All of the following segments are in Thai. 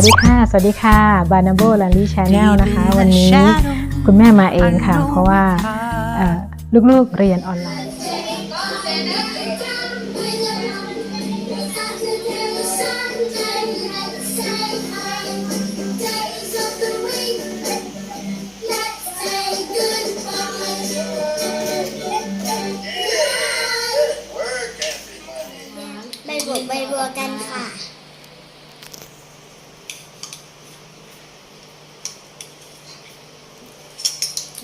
วัสดีค่ะ สวัสดีค่ะบานาโบลาลีชาแนลนะคะ วันนี้คุณแม่มาเองค่ะ เพราะว่าเอ่อลูกๆเรียนออนไลน์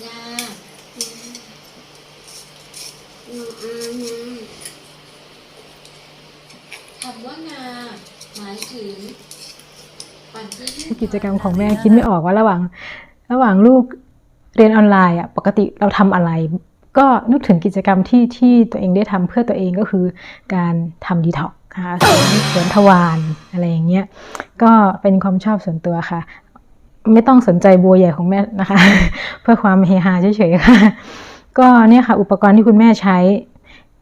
งาหนูอานะคำว่างาหมายถึงปั่นที่ยืดกิจกรรมของแม่คิดไม่ออกว่าระหว่าง ระหว่างลูกเรียนออนไลน์อะปกติเราทำอะไร ก็นึกถึงกิจกรรมที่ที่ตัวเองได้ทำเพื่อตัวเองก็คือการทำดีท็อกนะคะสวนสวนทวารอะไรอย่างเงี้ยก็เป็นความชอบส่วนตัวค่ะ ไม่ต้องสนใจบัวใหญ่ของแม่นะคะ เพื่อความเฮฮาเฉยๆค่ะ ก็เนี่ยค่ะ อุปกรณ์ที่คุณแม่ใช้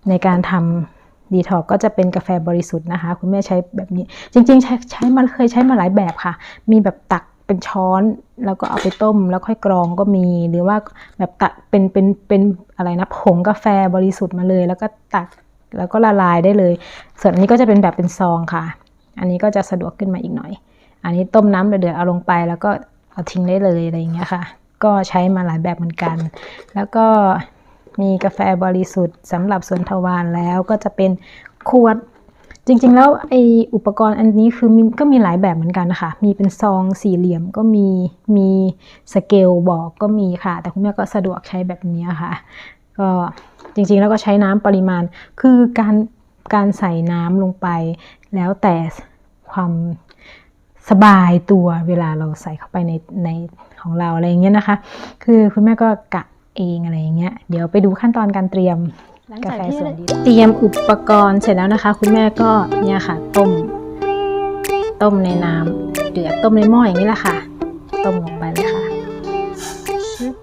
ในการทำดีท็อกก็จะเป็นกาแฟบริสุทธิ์นะคะ คุณแม่ใช้แบบนี้ จริง ๆ ใช้ใช้มาเคยใช้มาหลายแบบค่ะ มีแบบตักเป็นช้อนแล้วก็เอาไปต้มแล้วค่อยกรองก็มีหรือว่าแบบตักเป็นเป็นเป็นอะไรนะผงกาแฟบริสุทธิ์มาเลย แล้วก็ตักแล้วก็ละลายได้เลย ส่วนอันนี้ก็จะเป็นแบบเป็นซองค่ะ อันนี้ก็จะสะดวกขึ้นมาอีกหน่อย อันนี้ต้มน้ำเดือดเอาลงไปแล้วก็ เอาทิ้งได้เลยอะไรอย่างเงี้ยค่ะ ก็ใช้มาหลายแบบเหมือนกัน แล้วก็มีกาแฟบริสุทธิ์สำหรับสวนทวารแล้วก็จะเป็นขวด จริงๆ แล้วไออุปกรณ์อันนี้คือมีก็มีหลายแบบเหมือนกันนะคะมีเป็นซองสี่เหลี่ยมก็มีมีสเกลบอกก็มีค่ะ แต่คุณแม่ก็สะดวกใช้แบบนี้ค่ะ ก็จริงๆแล้วก็ใช้น้ำปริมาณคือการการใส่น้ำลงไปแล้วแต่ความ สบายตัวเวลาเราใส่เข้าไปในในของเราอะไรอย่างเงี้ยนะคะ คือคุณแม่ก็กะเองอะไรอย่างเงี้ย เดี๋ยวไปดูขั้นตอนการเตรียมกาแฟส่วนดีเตรียมอุปกรณ์เสร็จแล้วนะคะ คุณแม่ก็เนี่ยค่ะต้ม ต้มในน้ำเดือดต้มในหม้ออย่างนี้แหละค่ะ ต้มลงไปเลยค่ะชึบ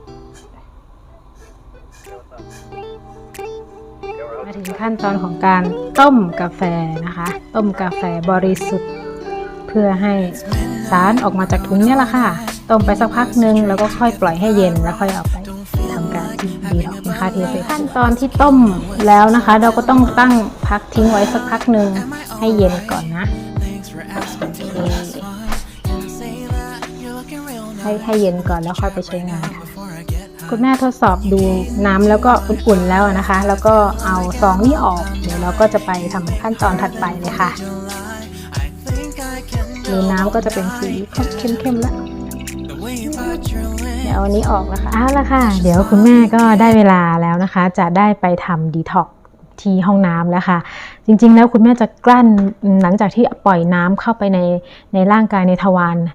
มาถึงขั้นตอนของการต้มกาแฟนะคะ ต้มกาแฟบริสุทธิ์เพื่อให้สารออกมาจากถุงเนี่ยแหละค่ะ ต้มไปสักพักหนึ่งแล้วก็ค่อยปล่อยให้เย็นแล้วค่อยเอาไปทำการดีท็อกนะคะเทใส่ขั้นตอนที่ต้มแล้วนะคะ เราก็ต้องตั้งพักทิ้งไว้สักพักหนึ่งให้เย็นก่อนนะโอเคให้ให้เย็นก่อนแล้วค่อยไปใช้งานค่ะคุณแม่ทดสอบดูน้ำแล้วก็อุ่นๆแล้วนะคะ แล้วก็เอาซองนี้ออก เดี๋ยวเราก็จะไปทำขั้นตอนถัดไปเลยค่ะ มีน้ำก็จะเป็นสีเข้มๆแล้วเดี๋ยวเอาอันนี้ออกนะคะเอาละค่ะ เดี๋ยวคุณแม่ก็ได้เวลาแล้วนะคะ จะได้ไปทำดีท็อกที่ห้องน้ำแล้วค่ะ จริงๆแล้วคุณแม่จะกลั้นหลังจากที่ปล่อยน้ำเข้าไปในในร่างกายในทวารเอ่อ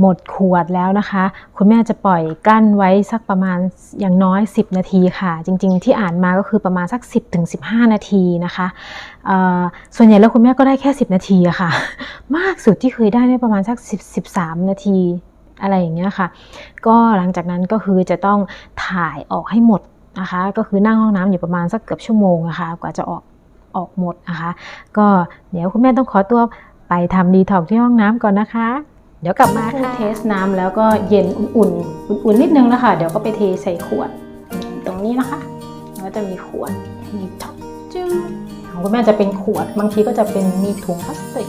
หมดขวดแล้วนะคะ คุณแม่จะปล่อยกั้นไว้สักประมาณอย่างน้อย 10 นาทีค่ะ จริง ๆ ที่อ่านมาก็คือประมาณสัก 10ถึง15 นาทีนะคะส่วนใหญ่แล้วคุณแม่ก็ได้แค่ 10 นาทีอะค่ะ มากสุดที่เคยได้เนี่ยประมาณสัก 10 13 นาทีอะไรอย่างเงี้ยค่ะ ก็หลังจากนั้นก็คือจะต้องถ่ายออกให้หมดนะคะ ก็คือนั่งห้องน้ำอยู่ประมาณสักเกือบชั่วโมงนะคะ กว่าจะออกออกหมดนะคะ ก็เดี๋ยวคุณแม่ต้องขอตัวไปทำดีท็อกที่ห้องน้ำก่อนนะคะ เดี๋ยวกลับมาค่ะเทสน้ำแล้วก็เย็นอุ่นๆ อุ่นๆนิดนึงแล้วค่ะเดี๋ยวก็ไปเทใส่ขวด ตรงนี้นะคะแล้วก็จะมีขวดดีท็อกจื้อของคุณแม่จะเป็นขวด บางทีก็จะเป็นมีถุงพลาสติก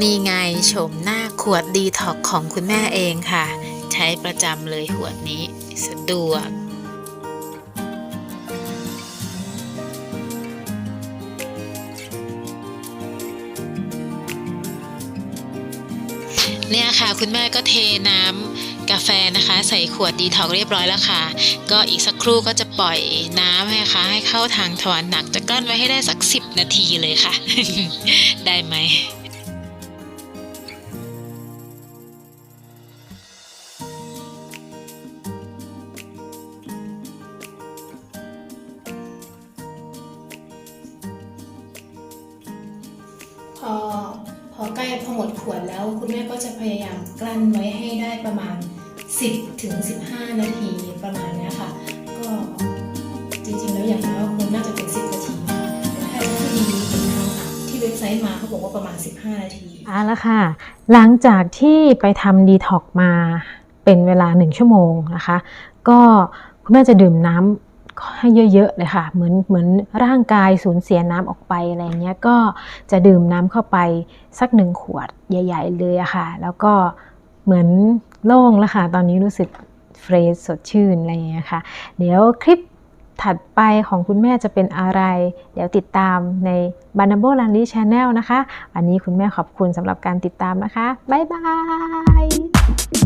นี่ไงโฉมหน้าขวดดีท็อกของคุณแม่เองค่ะ ใช้ประจำเลยขวดนี้ สะดวก เนี่ยค่ะ คุณแม่ก็เทน้ำกาแฟนะคะ ใส่ขวดดีท็อกเรียบร้อยแล้วค่ะ ก็อีกสักครู่ก็จะปล่อยน้ำให้ค่ะให้เข้าทางทวารหนัก จะกลั้นไว้ให้ได้สัก 10 นาทีเลยค่ะ ได้ไหมพอ พอใกล้พอหมดขวดแล้วคุณแม่ก็จะพยายามกลั้นไว้ให้ได้ประมาณ 10ถึง15 นาทีประมาณนี้ค่ะ ก็จริงๆแล้วอย่างน้อยควรน่าจะเป็น 10 นาทีแพทย์ที่ดีที่เว็บไซต์มาเขาบอกว่าประมาณ 15 นาทีเอาละค่ะ หลังจากที่ไปทำดีท็อกมาเป็นเวลาหนึ่งชั่วโมงนะคะ ก็คุณแม่จะดื่มน้ำ ให้เยอะๆเลยค่ะ เหมือนเหมือนร่างกายสูญเสียน้ำออกไปอะไรเงี้ยก็จะดื่มน้ำเข้าไปสักหนึ่งขวดใหญ่ ๆ เลยอะค่ะ แล้วก็เหมือนโล่งแล้วค่ะ ตอนนี้รู้สึกเฟรชสดชื่นอะไรเงี้ยค่ะ เดี๋ยวคลิปถัดไปของคุณแม่จะเป็นอะไร เดี๋ยวติดตามใน b a n a b o l a n d y Channel นะคะ วันนี้คุณแม่ขอบคุณสำหรับการติดตามนะคะ บ๊ายบาย